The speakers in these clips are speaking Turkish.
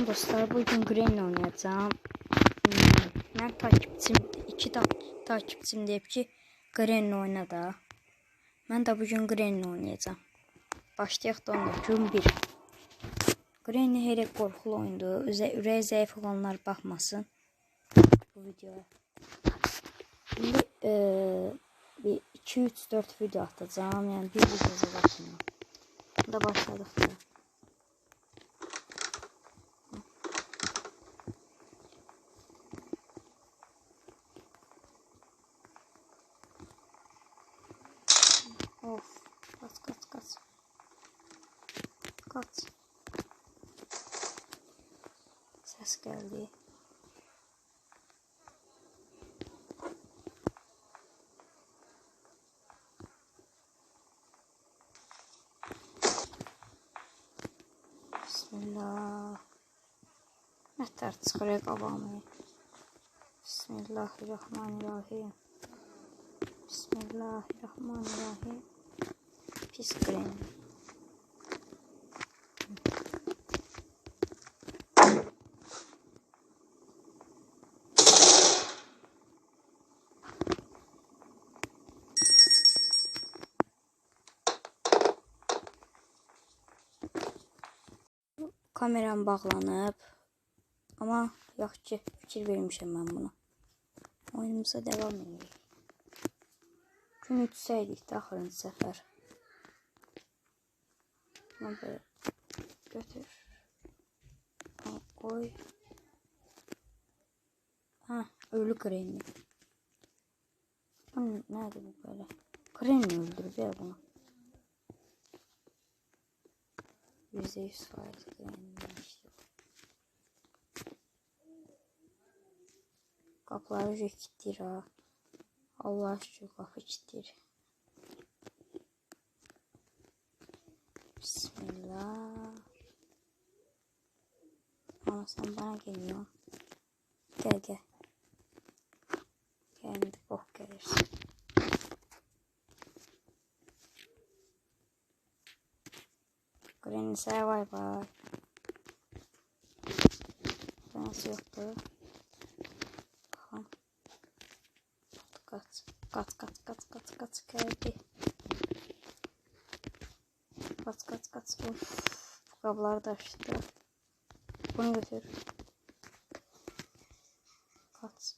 Salam dostlar, bugün Granny oynayacağım. Hmm, Ben takipçim, iki tak takipçim deyip ki Granny oyna da. Ben de bugün Granny oynayacağım. Başlayaq da onda gün bir. Granny hele qorxulu oyundur. Üzə ürəyi zəif olanlar baxmasın bu videoya. Şimdi eee bir 2 3 4 video atacağım. Yani bir video başına. Da başladık da. Of. Kaç kaç kaç. Kaç. Ses geldi. Bismillah. Məhtar çıxırıq avamı. Bismillahirrahmanirrahim. Bismillahirrahmanirrahim. Pis krem. Kameram bağlanıb. Amma yaxşı ki, fikir vermişəm mən buna. Oyunumuza devam edirik. Gün uçsaydık da axırıncı səfər. Böyle götür. Al, Koy. Ha, ölü kremi. Bu nerede bu böyle? Kremi ya bunu. Yüzde yüz faiz kremi işte. Kapıları kilitlir ha. Allah aşkına kapı kilitlir. Allah. kat, kat, kat, kat, kat, kat, kat, kat, kat, kat, Green kat, kat, kat, kat, kat, kat, kat, kat, kat, kat, geldi. Kat kat kat. Of. Bu kablar da açtı. Bunu götür. Kat.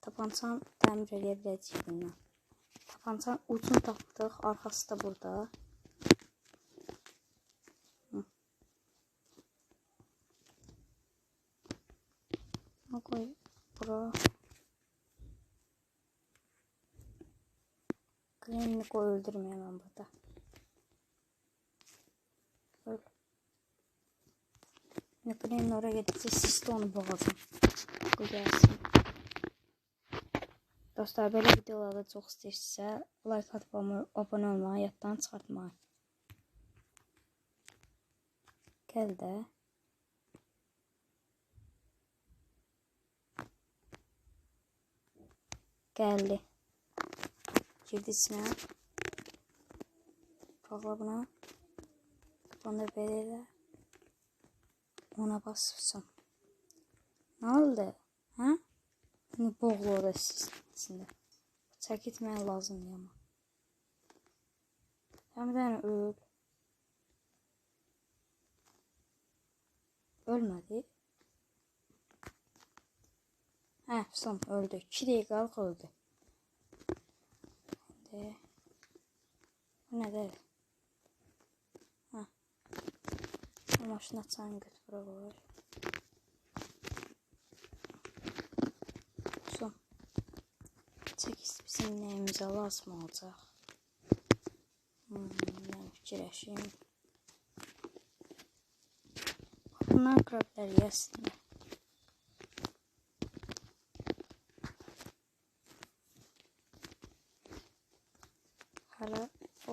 Tapançan təmir eləyə biləcəyik bununla. Tapançan ucunu tapdıq, arxası da burada. Granny koy öldürmeyemem burada. Öl. Granny oraya gidecek, siz de onu boğazın. Bu gelsin. Dostlar belə videolarda çox istəyirsinizsə, like atıb abunə olmağı yaddan çıxartmayın. Gəl də. Gəldi. Girdi içinə. Bağla buna. Belə elə. Ona basırsan. Nə oldu? Hə? Bunu boğulu orada içində. Çək etməyə lazımdır. Sən bir dənə öl. Ölmədi. Hə, son öldü. 2 dəqiqəlik öldü. İndi bu nədir? Hə. Bu maşını açanı götür bura qoy. Son. Çekiz bizim nəyimizə lazım olacaq. Hmm, mən fikirləşim. Bunlar qıra bilərik əslində. Hələ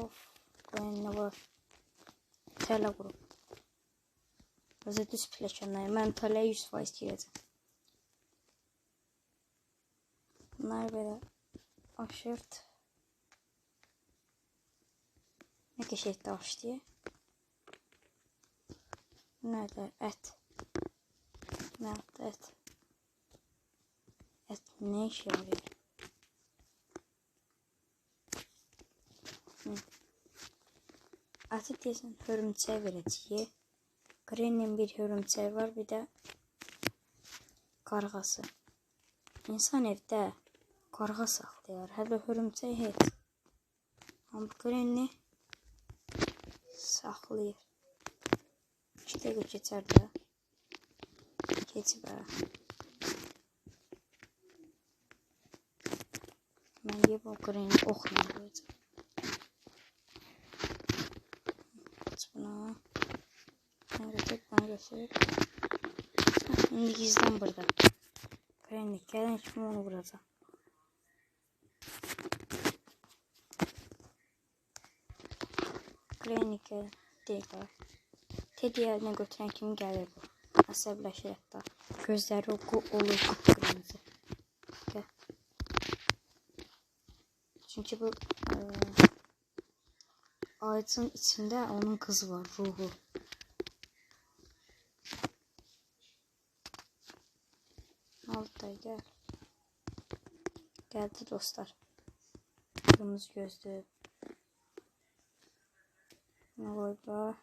of, qoyun nə var? Tələ qrup. Özü düz pilləkənlər. Mən tələyə 100% girəcəm. Bunlar böyle aşırt. Ne keşek taş diye. Nerede? Et. Nerede et? Et ne işe yarıyor? Hı. Artık diyesin hörümçeğe vereceği. Granny'nin bir hörümçeği var bir de kargası. İnsan evde karga saxlayar. Hələ hörümçək heç. Amma Granny saxlayır. İki dəqiqə keçər də. Keçib hə. Mən yiyib o Granny oxla qoyacağım. Heh, Şimdi gizlen burada. Granny gelin şimdi onu gel. Değil var. Teddy eline götüren kim gelir bu? Əsəbləşir hətta. Gözləri o olur qıpqırmızı. Gel. Çünkü bu e, ağacın içinde onun kızı var, ruhu. Al da gel. Geldi dostlar. Kırmızı gözlü. Ne koy bu?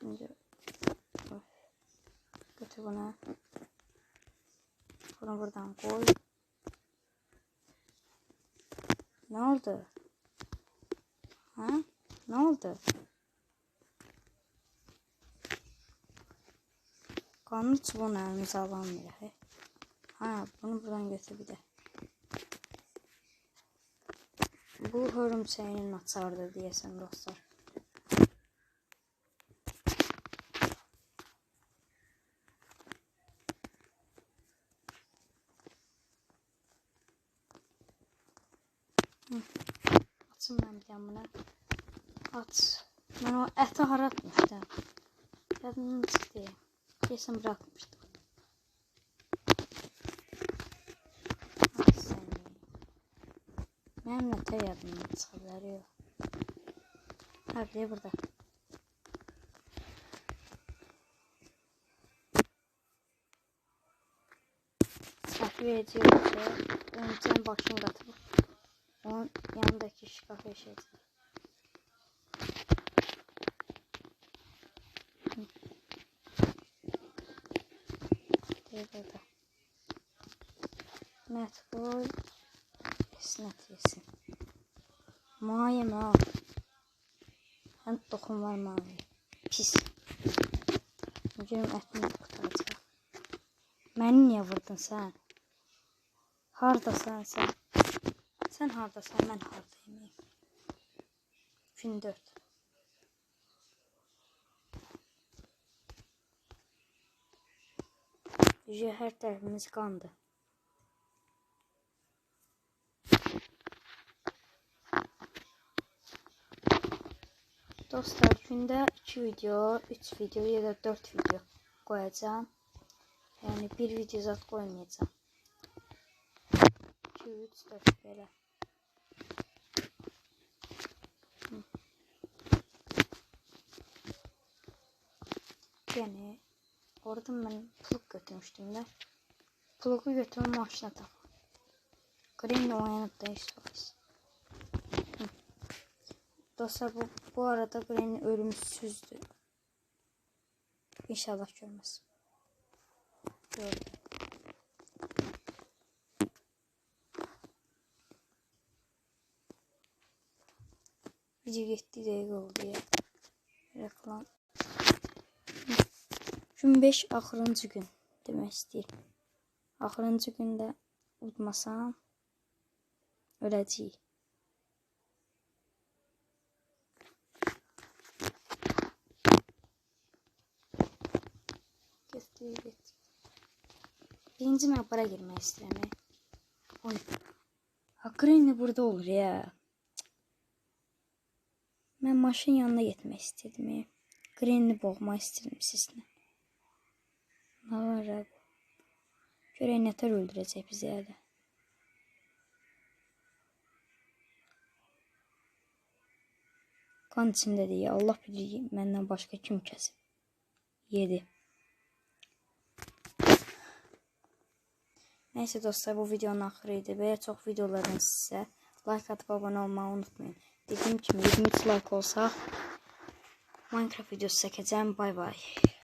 Şimdi. Götür bunu. Bunu buradan koy. Ne oldu? Ha? Ne oldu? Kanlı çubuğunu elimize alamıyor. He. Ha, bunu buradan götür bir de. Bu hörümçeğinin açardı diyesen dostlar. Açın ben bir tane bunu. Aç. Ben o eti hara atmıştım. Yadımdan çıktı. Kesin bırakmıştım. Te yadımdan çıkıları yok. Ha bir de burada. Takip ediyorsa önceden başını katılıp onun yanındaki şkafı yaşayacak. Değil burada. Net Esnet yesin. Mi al? Hem dokun var mavi. Pis. Mücürüm etini kurtaracak. Beni niye vurdun sen? Hardasan sen? Sen hardasan ben hardayım. Gün 4. Her tarafımız kandı. Dostlar günde 2 video, 3 video ya da 4 video koyacağım. Yani bir video zat koymayacağım. 2, 3, 4 böyle. Hı. Yani oradan ben plug götürmüştüm de. Plug'u götürüp maşına tak. Green'le oynayıp da istiyoruz. Dostlar bu, bu arada Granny ölümsüzdü. İnşallah görmez. Gördü. Video gitti dakika oldu ya. Reklam. Gün 5 axırıncı gün demək istəyirəm. Axırıncı gündə udmasam öləcəyik. Götür. Birinci mapara girmek istiyorum. Oy. Hakikaten burada olur ya. Cık. Ben maşın yanına gitmek istedim ya. Granny boğmak istedim sizinle. Ne var abi? Gören yeter öldürecek bizi ya da. Qan içindədir ya. Allah bilir məndən başqa kim kəsib. Yedi. Neyse dostlar bu videonun axırıydı. Belə çox videolardan sizə like atıp abone olmayı unutmayın. Dediğim kimi 23 like olsa Minecraft videosu çəkəcəm. Bay bay.